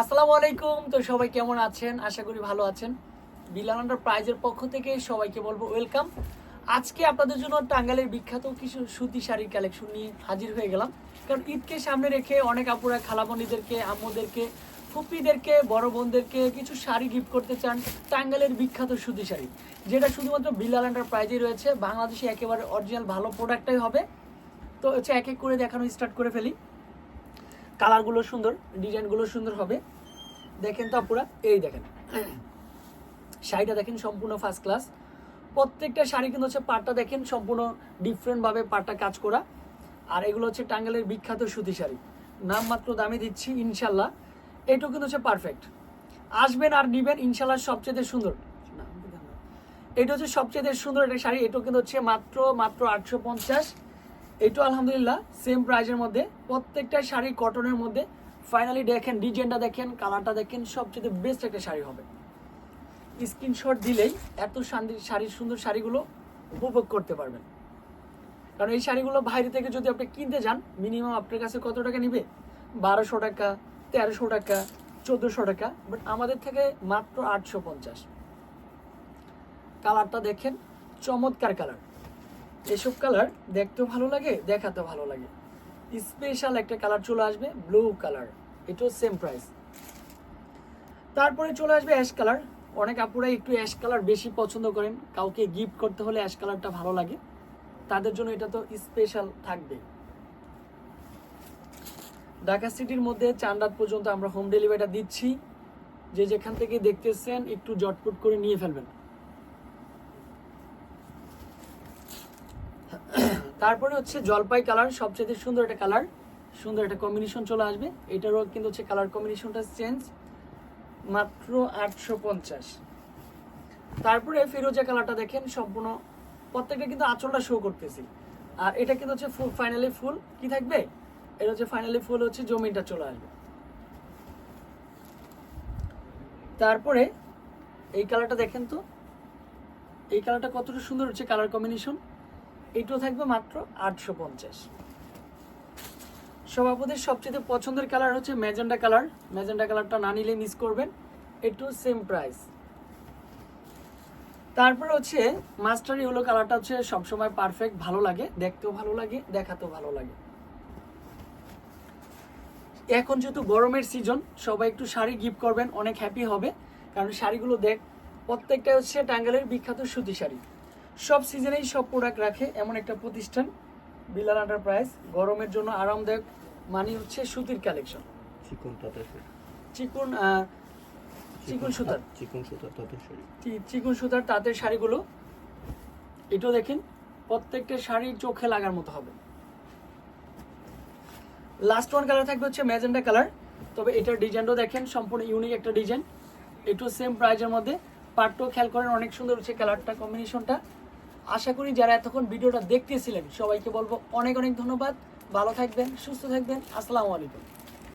আসসালামু আলাইকুম। তো সবাই কেমন আছেন? আশা করি ভালো আছেন। বিলানান্ডার প্রাইজের পক্ষ থেকে সবাইকে বলব ওয়েলকাম। আজকে আপনাদের জন্য টাঙ্গালের বিখ্যাত কিছু সুতি শাড়ির কালেকশন নিয়ে হাজির হয়ে গেলাম। কারণ ঈদকে সামনে রেখে অনেক আপুরা খালামণিদেরকে, আম্মুদেরকে ফুপিদেরকে বড় বোনদেরকে কিছু শাড়ি গিফট করতে চান টাঙ্গালের বিখ্যাত সুতি শাড়ি, যেটা শুধুমাত্র বিলাল প্রাইজেই রয়েছে। বাংলাদেশে একেবারে অরিজিনাল ভালো প্রোডাক্টটাই হবে। তো হচ্ছে এক এক করে দেখানো স্টার্ট করে ফেলি। কালারগুলো সুন্দর, ডিজাইনগুলো সুন্দর হবে। দেখেন তো আপুরা, এই দেখেন। শাড়িটা দেখেন সম্পূর্ণ ফার্স্ট ক্লাস প্রত্যেকটা শাড়ি কিন্তু হচ্ছে পাটটা দেখেন সম্পূর্ণ ডিফারেন্টভাবে পাটটা কাজ করা। আর এগুলো হচ্ছে টাঙ্গাইলের বিখ্যাত সুতি শাড়ি। নাম মাত্র দামে দিচ্ছি, ইনশাল্লাহ। এটুকু কিন্তু হচ্ছে পারফেক্ট আসবেন আর নিবেন, ইনশাল্লাহ সবচেয়ে সুন্দর। এটা হচ্ছে সবচেয়ে সুন্দর একটা শাড়ি। এটাও কিন্তু হচ্ছে মাত্র মাত্র আটশো পঞ্চাশ। এটাও আলহামদুলিল্লাহ সেম প্রাইজের মধ্যে, প্রত্যেকটা শাড়ি কটনের মধ্যে ফাইনালি দেখেন ডিজাইনটা দেখেন কালারটা দেখেন, সবচেয়ে বেস্ট একটা শাড়ি হবে। স্ক্রিনশট দিলেই এত শান্তি শাড়ির সুন্দর শাড়িগুলো উপভোগ করতে পারবেন। কারণ এই শাড়িগুলো বাইরে থেকে যদি আপনি কিনতে যান মিনিমাম আপনার কাছে কত টাকা নিবে? বারোশো টাকা, তেরোশো টাকা, চোদ্দোশো টাকা বাট আমাদের থেকে মাত্র আটশো পঞ্চাশ। কালারটা দেখেন, চমৎকার কালার এসব কালার দেখতেও ভালো লাগে, দেখাতেও ভালো লাগে। স্পেশাল একটা কালার চলে আসবে, ব্লু কালার। এটাও সেম প্রাইস তারপরে চলে আসবে অ্যাশ কালার অনেক আপুরাই একটু অ্যাশ কালার বেশি পছন্দ করেন। কাউকে গিফট করতে হলে অ্যাশ কালারটা ভালো লাগে। তাদের জন্য এটা তো স্পেশাল থাকবে। ঢাকা সিটির মধ্যে চান্দাত পর্যন্ত আমরা হোম ডেলিভারিটা দিচ্ছি। যে যেখান থেকে দেখতেছেন, একটু জটপট করে নিয়ে ফেলবেন। তারপরে হচ্ছে জলপাই কালার সবচেয়ে সুন্দর একটা কালার সুন্দর একটা কম্বিনেশন চলে আসবে। এটারও কিন্তু হচ্ছে কালার কম্বিনেশনটা চেঞ্জ মাত্র আটশো পঞ্চাশ। তারপরে ফিরোজা কালারটা দেখেন, সম্পূর্ণ প্রত্যেকটা কিন্তু আঁচলটা শো করতেছি। আর এটা কিন্তু হচ্ছে ফুল ফাইনালি ফুল কি থাকবে? এটা হচ্ছে ফাইনালি ফুল হচ্ছে জমিনটা চলে আসবে। তারপরে এই কালারটা দেখেন তো, এই কালারটা কতটা সুন্দর হচ্ছে কালার কম্বিনেশন এটাও থাকবে মাত্র আটশো পঞ্চাশ। সভাপতির সবচেয়ে পছন্দের কালার হচ্ছে ম্যাজেন্ডা কালার। ম্যাজেন্ডা কালারটা না নিলে মিস করবেন। একটু সেম প্রাইস তারপরে হচ্ছে মাস্টার ইউলো কালারটা হচ্ছে সবসময় পারফেক্ট ভালো লাগে, দেখতেও ভালো লাগে, দেখাতেও ভালো লাগে। এখন যেহেতু গরমের সিজন সবাই একটু শাড়ি গিফট করবেন, অনেক হ্যাপি হবে। কারণ শাড়িগুলো দেখ, প্রত্যেকটা হচ্ছে টাঙ্গালের বিখ্যাত সুতি শাড়ি। সব সিজনেই সব প্রোডাক্ট রাখে এমন একটা প্রতিষ্ঠান বিলাল এন্টারপ্রাইজ গরমের জন্য আরামদায়ক মানে হচ্ছে সুতির কালেকশন চিকন চিকুন চিকুন সুতার চিকন সুতার তাঁতের শাড়ি। চিকুন সুতার তাঁতের শাড়িগুলো। এটাও দেখেন প্রত্যেকটা শাড়ি চোখে লাগার মতো হবে। লাস্ট ওয়ান কালার থাকবে হচ্ছে ম্যাজেন্ডা কালার তবে এটার ডিজাইনটাও দেখেন সম্পূর্ণ ইউনিক একটা ডিজাইন। এটাও সেম প্রাইজের মধ্যে। পাটটাও খেয়াল করেন অনেক সুন্দর হচ্ছে কালারটা কম্বিনেশনটা আশা করি যারা এতক্ষণ ভিডিওটা দেখতেছিলেন, সবাইকে বলব অনেক অনেক ধন্যবাদ। ভালো থাকবেন, সুস্থ থাকবেন। আসসালামু আলাইকুম।